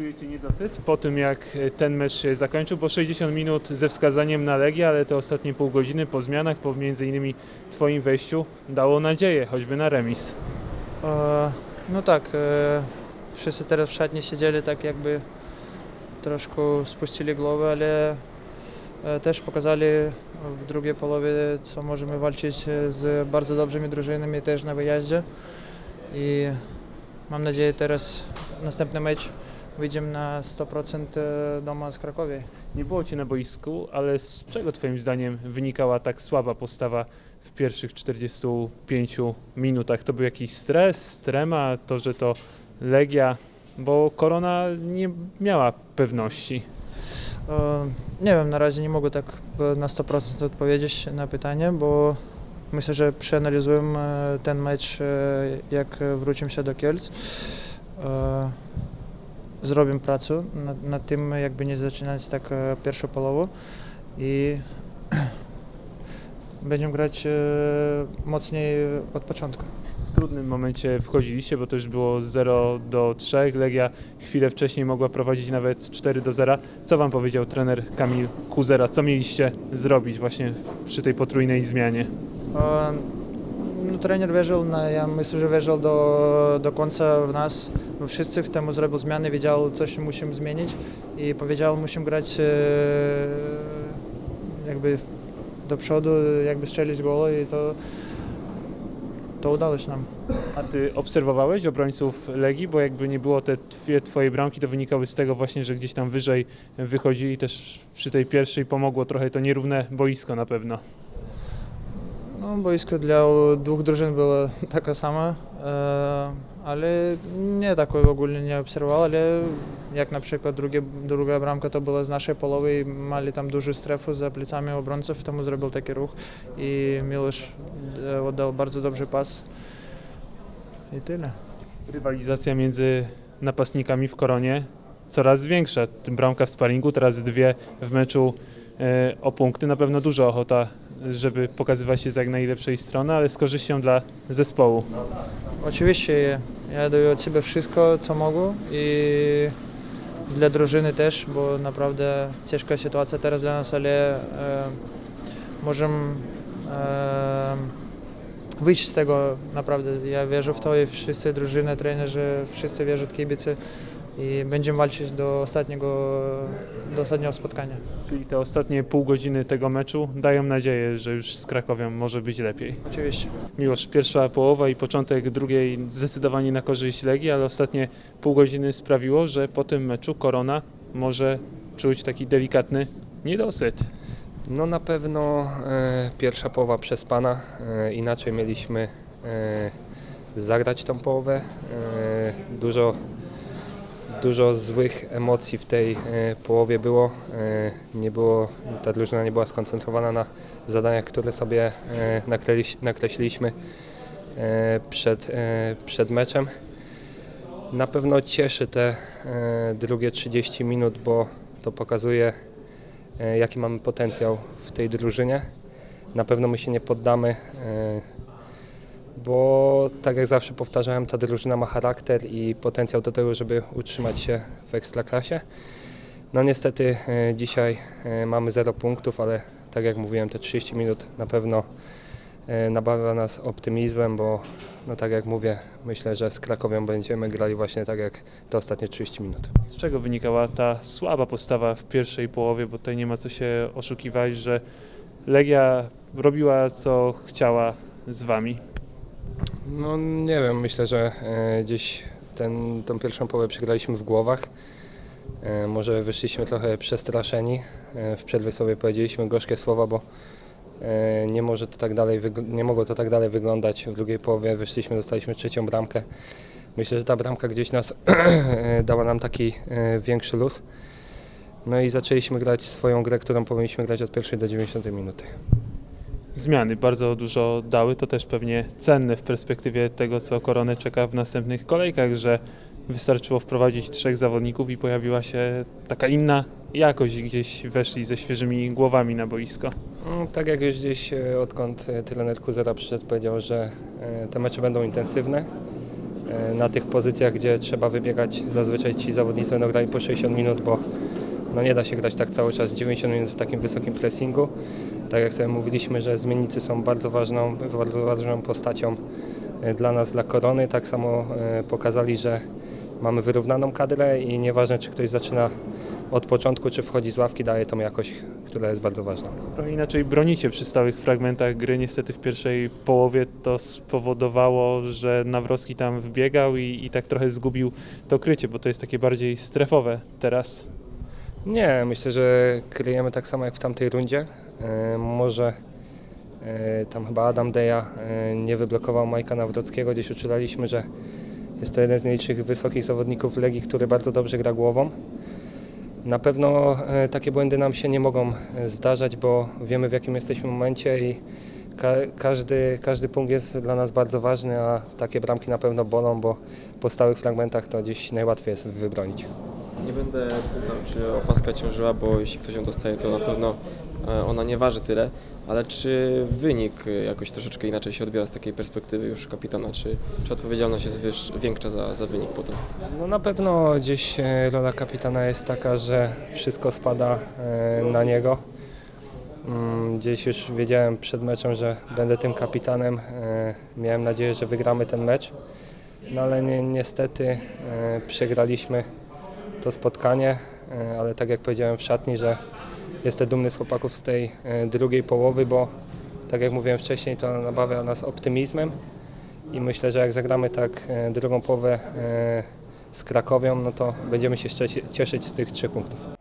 czujecie niedosyt po tym, jak e, ten mecz się zakończył? Bo 60 minut ze wskazaniem na Legię, ale te ostatnie pół godziny po zmianach, po między innymi Twoim wejściu, dało nadzieję, choćby na remis. E, No tak, e, wszyscy teraz w szatni siedzieli tak jakby troszkę spuścili głowę, ale e, też pokazali w drugiej połowie, co możemy walczyć z bardzo dobrymi drużynami też na wyjeździe i mam nadzieję teraz następny mecz wyjdziemy na 100% doma z Krakowie. Nie było Cię na boisku, ale z czego Twoim zdaniem wynikała tak słaba postawa w pierwszych 45 minutach? To był jakiś stres, trema, to, że to Legia, bo Korona nie miała pewności. E, Nie wiem, na razie nie mogę tak e, na 100% odpowiedzieć na pytanie, bo myślę, że przeanalizujemy e, ten mecz, e, jak wrócimy się do Kielc. Zrobimy pracę nad, nad tym, jakby nie zaczynać tak e, pierwszą połowę i będziemy grać e, mocniej od początku. W trudnym momencie wchodziliście, bo to już było 0 do 3. Legia chwilę wcześniej mogła prowadzić nawet 4 do 0. Co Wam powiedział trener Kamil Kuzera? Co mieliście zrobić właśnie przy tej potrójnej zmianie? E, trener wierzył, na, ja myślę, że wierzył do, do końca w nas, we wszystkich, temu zrobił zmiany, wiedział, coś musimy zmienić i powiedział, musimy grać e, jakby do przodu, jakby strzelić gole i to, to udało się nam. A Ty obserwowałeś obrońców Legii, bo jakby nie było te dwie Twoje bramki, to wynikały z tego właśnie, że gdzieś tam wyżej wychodzili też przy tej pierwszej pomogło trochę to nierówne boisko na pewno. No, boisko dla dwóch drużyn było takie samo, e, ale nie tak ogólnie nie obserwował, ale jak na przykład drugie, druga bramka to była z naszej połowy i mieli tam dużą strefę za plecami obrońców, temu zrobił taki ruch i Miłosz e, oddał bardzo dobry pas i tyle. Rywalizacja między napastnikami w Koronie coraz większa. Bramka w sparingu, teraz dwie w meczu e, o punkty. Na pewno duża ochota, żeby pokazywać się z jak najlepszej strony, ale z korzyścią dla zespołu. Oczywiście ja daję od siebie wszystko, co mogę i dla drużyny też, bo naprawdę ciężka sytuacja teraz dla nas, ale e, możemy e, wyjść z tego naprawdę. Ja wierzę w to i wszyscy drużyny, trenerzy, wszyscy wierzą kibice i będziemy walczyć do ostatniego, do ostatniego spotkania. Czyli te ostatnie pół godziny tego meczu dają nadzieję, że już z Krakowią może być lepiej. Oczywiście. Miłosz, pierwsza połowa i początek drugiej zdecydowanie na korzyść Legii, ale ostatnie pół godziny sprawiło, że po tym meczu Korona może czuć taki delikatny niedosyt. No na pewno e, pierwsza połowa przespana, e, inaczej mieliśmy e, zagrać tą połowę. E, dużo, dużo złych emocji w tej e, połowie było. E, nie było. Ta drużyna nie była skoncentrowana na zadaniach, które sobie e, nakreśli- nakreśliliśmy przed, przed meczem. Na pewno cieszy te drugie 30 minut, bo to pokazuje jaki mamy potencjał w tej drużynie. Na pewno my się nie poddamy, bo tak jak zawsze powtarzałem, ta drużyna ma charakter i potencjał do tego, żeby utrzymać się w ekstraklasie. No niestety e, dzisiaj e, mamy 0 punktów, ale tak jak mówiłem, te 30 minut na pewno e, nabawia nas optymizmem, bo no tak jak mówię, myślę, że z Krakowią będziemy grali właśnie tak jak te ostatnie 30 minut. Z czego wynikała ta słaba postawa w pierwszej połowie, bo tutaj nie ma co się oszukiwać, że Legia robiła co chciała z wami. No nie wiem, myślę, że e, gdzieś ten, tą pierwszą połowę przegraliśmy w głowach. E, może wyszliśmy trochę przestraszeni. E, w przerwie sobie powiedzieliśmy gorzkie słowa, bo nie, może to tak dalej nie mogło to tak dalej wyglądać. W drugiej połowie wyszliśmy, dostaliśmy trzecią bramkę. Myślę, że ta bramka gdzieś nas dała nam taki większy luz. No i zaczęliśmy grać swoją grę, którą powinniśmy grać od pierwszej do 90 minuty. Zmiany bardzo dużo dały, to też pewnie cenne w perspektywie tego, co Koronę czeka w następnych kolejkach, że wystarczyło wprowadzić trzech zawodników i pojawiła się taka inna jakość, gdzieś weszli ze świeżymi głowami na boisko. No, Tak jak już gdzieś e, odkąd e, trener Kuzera przyszedł, powiedział, że e, te mecze będą intensywne. na tych pozycjach, gdzie trzeba wybiegać, zazwyczaj ci zawodnicy będą grali po 60 minut, bo no nie da się grać tak cały czas 90 minut w takim wysokim pressingu. Tak jak sobie mówiliśmy, że zmiennicy są bardzo ważną, bardzo ważną postacią e, dla nas, dla korony. Tak samo e, pokazali, że mamy wyrównaną kadrę i nieważne czy ktoś zaczyna od początku, czy wchodzi z ławki, daje tą jakość, która jest bardzo ważna. Trochę inaczej bronicie przy stałych fragmentach gry. Niestety w pierwszej połowie to spowodowało, że Nawrowski tam wbiegał i, i tak trochę zgubił to krycie, bo to jest takie bardziej strefowe teraz. Nie, myślę, że kryjemy tak samo jak w tamtej rundzie. E, może e, tam chyba Adam Deja e, nie wyblokował Majka Nawrockiego. Gdzieś uczulaliśmy, że jest to jeden z najlepszych wysokich zawodników Legii, który bardzo dobrze gra głową. Na pewno e, takie błędy nam się nie mogą e, zdarzać, bo wiemy w jakim jesteśmy momencie i ka każdy, każdy punkt jest dla nas bardzo ważny, a takie bramki na pewno bolą, bo po stałych fragmentach to gdzieś najłatwiej jest wybronić. Nie będę pytał, czy opaska ciążyła, bo jeśli ktoś ją dostaje, to na pewno e, ona nie waży tyle, ale czy wynik jakoś troszeczkę inaczej się odbiera z takiej perspektywy już kapitana, czy, czy odpowiedzialność jest większa za, za wynik potem? No na pewno gdzieś e, rola kapitana jest taka, że wszystko spada e, na niego. Mm, Gdzieś już wiedziałem przed meczem, że będę tym kapitanem. Miałem nadzieję, że wygramy ten mecz. No ale ni niestety przegraliśmy to spotkanie, e, ale tak jak powiedziałem w szatni, że jestem dumny z chłopaków z tej e, drugiej połowy, bo tak jak mówiłem wcześniej, to nabawia nas optymizmem i myślę, że jak zagramy tak e, drugą połowę z Krakowią, no to będziemy się cieszyć z tych trzech punktów.